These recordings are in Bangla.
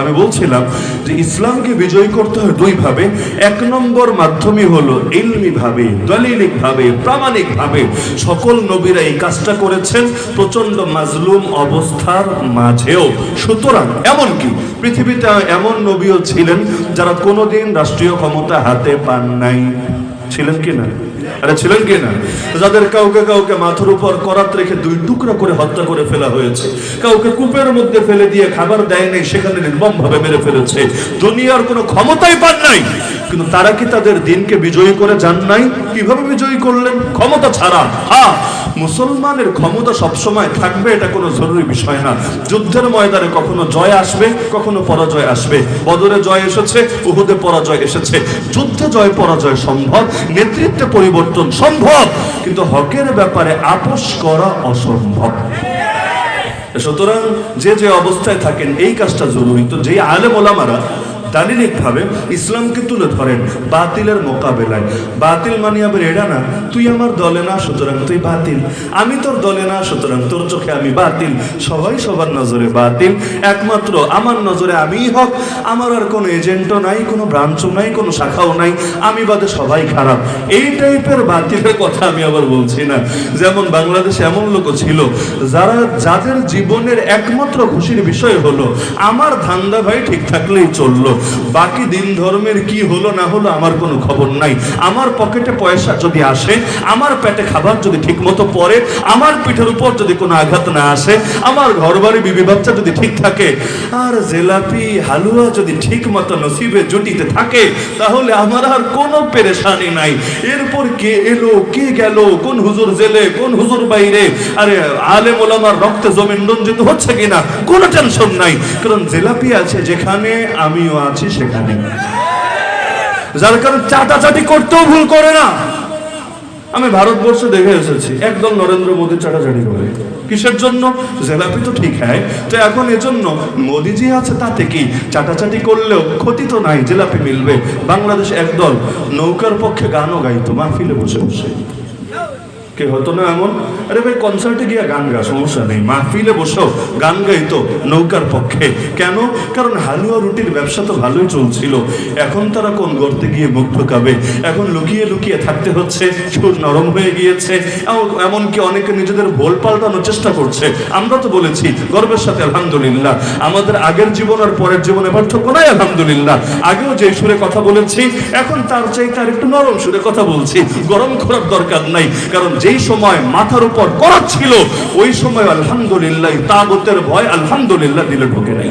আমি বলছিলাম যে ইসলামকে বিজয়ী করতে হয় দুইভাবে এক নম্বর মাধ্যমে হলো ইলমি ভাবে দলিলিক ভাবে প্রামাণিক ভাবে সকল নবীরা এই কাজটা করেছেন প্রচণ্ড মাজলুম অবস্থার মাঝেও। সুতরাং এমনকি পৃথিবীতে এমন নবীও ছিলেন যারা কোনোদিন রাষ্ট্রীয় ক্ষমতা হাতে পান নাই। ছিলেন কি না? আরে ছিলেন কি না? যাদের কাউকে কাউকে মাথার উপর করাত রেখে দুই টুকরা করে হত্যা করে ফেলা হয়েছে, কাউকে কূপের মধ্যে ফেলে দিয়ে খাবার দেয় নাই, সেখানে নির্মম ভাবে মেরে ফেলেছে। দুনিয়ার কোনো ক্ষমতাই পান নাই। কিন্তু তারা কি তাদের দিনকে বিজয়ী করে যান নাই? কীভাবে বিজয়ী করলেন? ক্ষমতা ছাড়া। হ্যাঁ মুসলমানের ক্ষমতা সবসময় থাকবে, এটা কোনো জরুরি বিষয় না। যুদ্ধের ময়দানে কখনো জয় আসবে, কখনো পরাজয় আসবে। বদরে জয় এসেছে, উহুদে পরাজয় এসেছে। যুদ্ধে জয়, পরাজয় সম্ভব, নেতৃত্বে পরিবর্তন সম্ভব, কিন্তু হকের ব্যাপারে আপোষ করা অসম্ভব। সুতরাং যে যে অবস্থায় থাকেন, এই কাজটা জরুরি। তো যেই আলেম ওলামারা দালিলিক ভাবে ইসলামকে তুলে ধরেন বাতিলের মোকাবেলায়। বাতিল মানে আবার এড়া না, তুই আমার দলে না, সুতরাং তুই বাতিল। আমি তোর দলে না, সুতরাং তোর চোখে আমি বাতিল। সবাই সবার নজরে বাতিল। একমাত্র আমার নজরে আমিই হক। আমার আর কোনো এজেন্টও নাই, কোনো ব্রাঞ্চও নাই, কোনো শাখাও নাই। আমি বাদে সবাই খারাপ। এই টাইপের বাতিলের কথা আমি আবার বলছি না। যেমন বাংলাদেশে এমন লোক ছিল, যারা যাদের জীবনের একমাত্র খুশির বিষয় হলো, আমার ধান্দা ভাই ঠিক থাকলেই চলল। বাকি দিন ধর্মের কি হলো না হলো আমার কোনো খবর নাই। আমার পকেটে পয়সা যদি আসে, আমার পেটে খাবার যদি ঠিক মতো পড়ে, আমার পিঠের উপর যদি কোনো আঘাত না আসে, আমার ঘর বাড়ি বিবি বাচ্চা যদি ঠিক থাকে, আর জেলাপি, হালুয়া যদি ঠিক মতো নসিবে জুটিতে থাকে, তাহলে আমার আর কোনো পেরেশানি নাই। এরপর কে এলো, কে গেল, কোন হুজুর জেলে, কোন হুজুর বাইরে? আরে, আলেম ওলামার রক্তে জমিন রঞ্জিত হচ্ছে কিনা? কোনো টেনশন নাই। কারণ জেলাপি আছে যেখানে আমিও আছি। সেখানে। যার কারণ চাটাচাটি করতেও ভুল করে না। আমি ভারতবর্ষে দেখে এসেছি, একদল নরেন্দ্র মোদী চাটাচাটি করে। কিসের জন্য? জেলাপি তো ঠিক, হয়। তো এখন এজন্য মোদিজি আছে তাতে কি? চাটাচাটি করলেও ক্ষতি তো নাই, জেলাপি মিলবে। বাংলাদেশ একদল, নৌকার পক্ষে গানও গাইতো, মাহফিলে বসে বসে। কে হতো না এমন? আরে ভাই কনসার্টে গিয়ে গান গা, সমস্যা নেই। মাহফিলে বসেও গান গাইতো নৌকার পক্ষে। কেন? কারণ হালুয়া রুটির ব্যবসা তো ভালোই চলছিল। এখন তারা কোন গর্তে গিয়ে মুখ ঢোকাবে? এখন লুকিয়ে লুকিয়ে থাকতে হচ্ছে সুর নরম হয়ে গিয়েছে। এমন- এমনকি অনেকে নিজেদের ভোল পাল্টানোর চেষ্টা করছে। আমরা তো বলেছি, গর্বের সাথে আলহামদুলিল্লাহ। আমাদের আগের জীবন আর পরের জীবনে পার্থক্য নাই, আলহামদুলিল্লাহ। আগেও যে সুরে কথা বলেছি, এখন তার চাইতে আর একটু নরম সুরে কথা বলছি। গরম করার দরকার নাই, কারণ যেই সময় মাথার উপর করা ছিল, ওই সময় আলহামদুলিল্লাহ তাগতের ভয় আলহামদুলিল্লাহ দিলে ঢোকে নাই।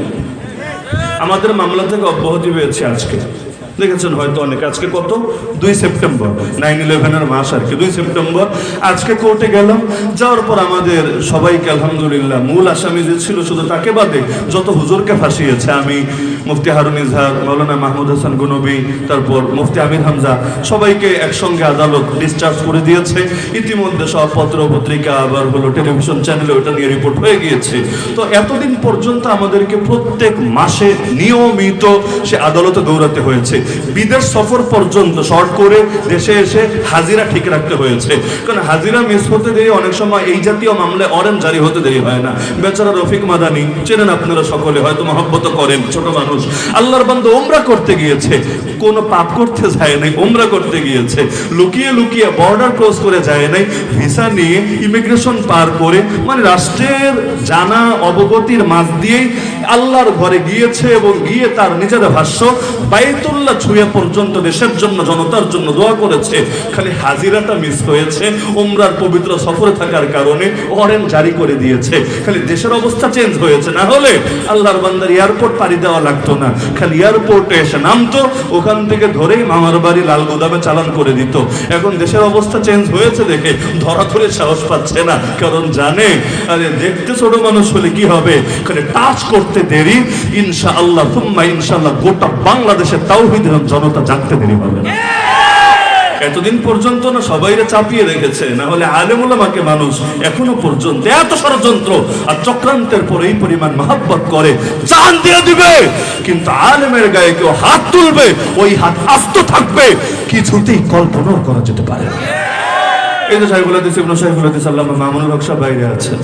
আমাদের মামলা থেকে অব্যাহতি পেয়েছে আজকে। দেখেছেন হয়তো অনেক, আজকে কত? দুই সেপ্টেম্বর নাইন ইলেভেনের মাস আর কি, দুই সেপ্টেম্বর। আজকে কোর্টে গেলাম, যাওয়ার পর আমাদের সবাইকে আলহামদুলিল্লাহ, মূল আসামি যে ছিল শুধু তাকে বাদে যত হুজুরকে ফাঁসিয়েছে, আমি, মুফতি হারুন ইজহার মৌলানা মাহমুদ হাসান গুনবী, তারপর মুফতি আমির হামজা, সবাইকে একসঙ্গে আদালত ডিসচার্জ করে দিয়েছে। ইতিমধ্যে সব পত্র, পত্রিকা আবার হলো টেলিভিশন চ্যানেলে ওটা নিয়ে রিপোর্ট হয়ে গিয়েছে। তো এতদিন পর্যন্ত আমাদেরকে প্রত্যেক মাসে নিয়মিত সে আদালতে দৌড়াতে হয়েছে। বিদেশ সফর পর্যন্ত শর্ট করে দেশে এসে হাজিরা ঠিক রাখতে হয়েছে। কারণ হাজিরা মিস হতে দেরি, অনেক সময় এই জাতীয় মামলায় অরেঞ্জ জারি হতে দেরি হয় না। বেচারা রফিক মাদানি, চেনেন আপনারা সকলে, হয়তো মহব্বত করেন, ছোট মানুষ। আল্লাহর বান্ধব ওমরা করতে গিয়েছে। কোনো পাপ করতে যায় নাই ওমরা করতে গিয়েছে। লুকিয়ে লুকিয়ে বর্ডার ক্রস করে যায় নাই। ভিসা নিয়ে ইমিগ্রেশন পার করে মানে রাষ্ট্রের জানা অবগতির মাঝ দিয়েই আল্লাহর ঘরে গিয়েছে এবং গিয়ে তার নিজের ভাষ্য, বাইতুল্লাহ ছুঁয়ে পর্যন্ত দেশের জন্য, জনতার জন্য দোয়া করেছে। খালি হাজিরাটা মিস হয়েছে ওমরার পবিত্র সফরে থাকার কারণে অরেঞ্জ জারি করে দিয়েছে। খালি দেশের অবস্থা চেঞ্জ হয়েছে, না হলে আল্লাহর বান্দার এয়ারপোর্ট পাড়ি দেওয়া লাগতো না। খালি এয়ারপোর্টে এসে নামতো, ওখান থেকে ধরেই মামার বাড়ি লাল গোদামে চালান করে দিত। এখন দেশের অবস্থা চেঞ্জ হয়েছে দেখে ধরা ধরে সাহস পাচ্ছে না। কারণ জানে, আরে দেখতে ছোট মানুষ হলে কি হবে? খালি টাচ করতে দেরি। ইনশা আল্লাহ তুম্মা ইনশাল্লাহ গোটা বাংলাদেশের তাওহিদের জনতা জানতে দেরি হবে না। এতদিন পর্যন্ত না সবাইরে চাপিয়ে রেখেছে, না হলে আলেমুলামাকে মানুষ এখনও পর্যন্ত এত ষড়যন্ত্র আর চক্রান্তের পর এই পরিমাণ মহাব্বত করে চান দিয়ে দিবে। কিন্তু আলেমের গায়ে কেউ হাত তুলবে, ওই হাত আস্ত থাকবে। কিছুতেই কল্পনাও করা যেতে পারে না। এই তো সাহেবুল হাদিস, ইবনু সাহেবুল হাদিস আল্লাহ মামুনুল হক সাহেব বাইরে আছেন।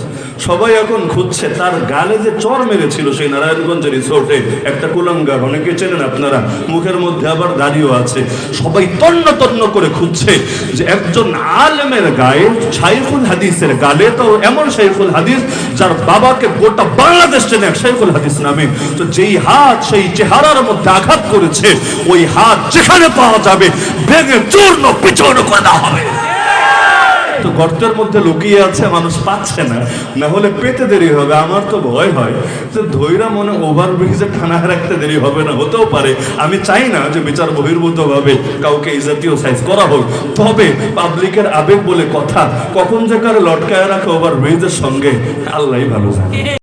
সবাই এখন খুঁজছে, তার গালে যে চর মেরেছিল সেই নারায়ণগঞ্জ রিসোর্টে, একটা কুলাঙ্গার, অনেকে চেনেন আপনারা, মুখের মধ্যে আবার দাড়িও আছে। সবাই তন্ন তন্ন করে খুঁজছে যে একজন আলেমের গায়ে শাইখুল হাদিসের গালে তো এমন শাইখুল হাদিস, যার বাবাকে গোটা বাংলাদেশ চেনে এক শাইখুল হাদিস নামে। তো যেই হাত, সেই চেহারার মধ্যে আঘাত করেছে, ওই হাত যেখানে পাওয়া যাবে, ভেঙে চূর্ণ, পিছন করে দেওয়া হবে। গর্তের মধ্যে লুকিয়ে আছে, মানুষ পাচ্ছে না। না হলে পেতে দেরি হবে, আমার তো ভয় হয়। যে ধৈরা মনে ওভার ব্রিজে ঠানায় রাখতে দেরি হবে না, হতেও পারে। আমি চাই না যে বিচার বহির্ভূতভাবে কাউকে এই জাতীয় সাইজ করা হোক। তবে পাবলিকের আবেগ বলে কথা, কখন যে কারও লটকায় রাখে ওভার ব্রিজের সঙ্গে আল্লাহ ভালো জানে।